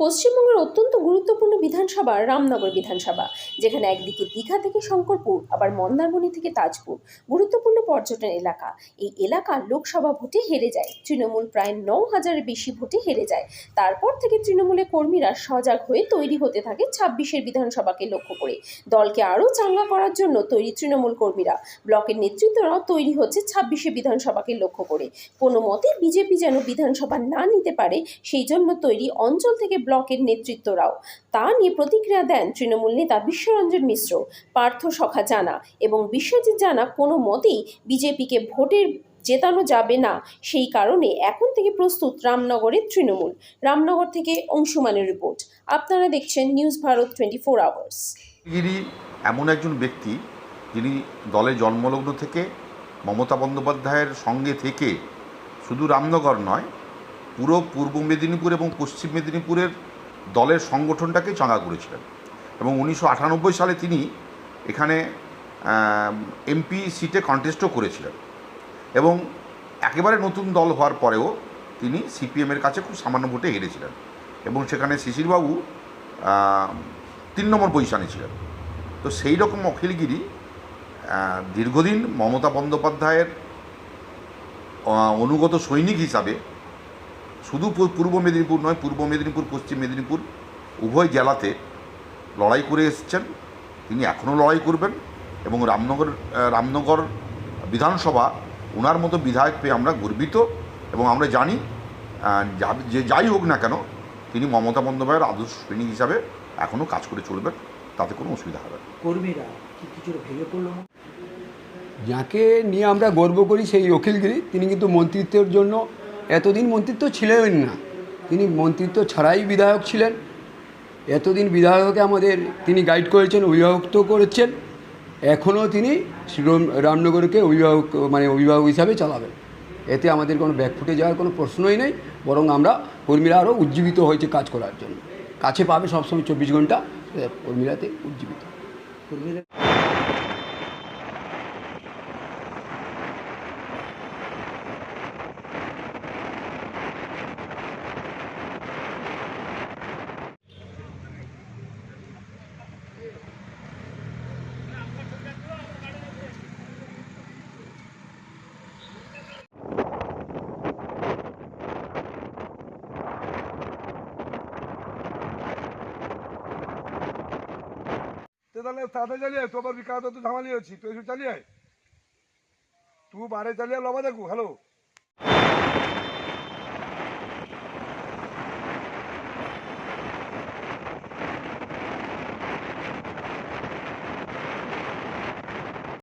পশ্চিমবঙ্গের অত্যন্ত গুরুত্বপূর্ণ বিধানসভা রামনগর বিধানসভা, যেখানে একদিকে দীঘা থেকে শঙ্করপুর, আবার মন্দারমণি থেকে তাজপুর, গুরুত্বপূর্ণ পর্যটন এলাকা। এই এলাকা লোকসভা ভোটে হেরে যায়। তৃণমূল প্রায় ন হাজারের বেশি ভোটে হেরে যায়। তারপর থেকে তৃণমূলের কর্মীরা সজাগ হয়ে তৈরি হতে থাকে ছাব্বিশের বিধানসভাকে লক্ষ্য করে। দলকে আরও চাঙ্গা করার জন্য তৈরি তৃণমূল কর্মীরা, ব্লকের নেতৃত্বরাও তৈরি হচ্ছে ছাব্বিশে বিধানসভাকে লক্ষ্য করে। কোনো মতে বিজেপি যেন বিধানসভা না নিতে পারে, সেই জন্য তৈরি অঞ্চল থেকে ব্লকের নেতৃত্বরাও। তা নিয়ে প্রতিক্রিয়া দেন তৃণমূল নেতা বিশ্বরঞ্জন মিশ্র। পার্থ সখা জানা এবং বিশ্বজিৎ জানা কোনো মতেই বিজেপিকে ভোটের জেতানো যাবে না। সেই কারণে এখন থেকে প্রস্তুত রামনগরের তৃণমূল। রামনগর থেকে অংশুমানের রিপোর্ট। আপনারা দেখছেন news Bharat twenty four hours. Giri এমন একজন ব্যক্তি যিনি দলে জন্মলগ্ন থেকে মমতা বন্দ্যোপাধ্যায়ের সঙ্গে থেকে শুধু রামনগর নয় পুরো পূর্ব মেদিনীপুর এবং পশ্চিম মেদিনীপুরের দলের সংগঠনটাকে চাঙ্গা করেছিলেন। এবং উনিশশো আটানব্বই সালে তিনি এখানে এমপি সিটে কন্টেস্টও করেছিলেন। এবং একেবারে নতুন দল হওয়ার পরেও তিনি সিপিএমের কাছে খুব সামান্য ভোটে হেরেছিলেন। এবং সেখানে শিশিরবাবু তিন নম্বর পজিশনে ছিলেন। তো সেই রকম অখিলগিরি দীর্ঘদিন মমতা বন্দ্যোপাধ্যায়ের অনুগত সৈনিক হিসাবে শুধু পূর্ব মেদিনীপুর নয় পূর্ব মেদিনীপুর পশ্চিম মেদিনীপুর উভয় জেলাতে লড়াই করে এসেছেন তিনি এখনও লড়াই করবেন এবং রামনগর রামনগর বিধানসভা ওনার মতো বিধায়ক পেয়ে আমরা গর্বিত এবং আমরা জানি যে যাই হোক না কেন তিনি মমতা বন্দ্যোপাধ্যায়ের আদর্শ সৈনিক হিসাবে এখনও কাজ করে চলবেন তাতে কোনো অসুবিধা হবে কর্মীরা? যাকে নিয়ে আমরা গর্ব করি সেই অখিলগিরি তিনি কিন্তু মন্ত্রিত্বের জন্য এতদিন মন্ত্রিত্ব ছিলেন না। তিনি মন্ত্রিত্ব ছাড়াই বিধায়ক ছিলেন। এতদিন বিধায়ককে আমাদের তিনি গাইড করেছেন অভিভাবক করেছেন। এখনও তিনি রামনগরকে অভিভাবক মানে অভিভাবক হিসাবে চালাবেন। এতে আমাদের কোনো ব্যাকফুটে যাওয়ার কোনো প্রশ্নই নেই, বরং আমরা কর্মীরা আরও উজ্জীবিত হয়েছে কাজ করার জন্য। কাছে পাবে সবসময় চব্বিশ ঘণ্টা কর্মীরাতে উজ্জীবিত। কর্মীরা તે તને સાથે ચાલીએ તો પર વિકાસ તો તું સંભાળી છી તો શું ચાલીએ તું બારે ચાલીએ લોવા દેખું હેલો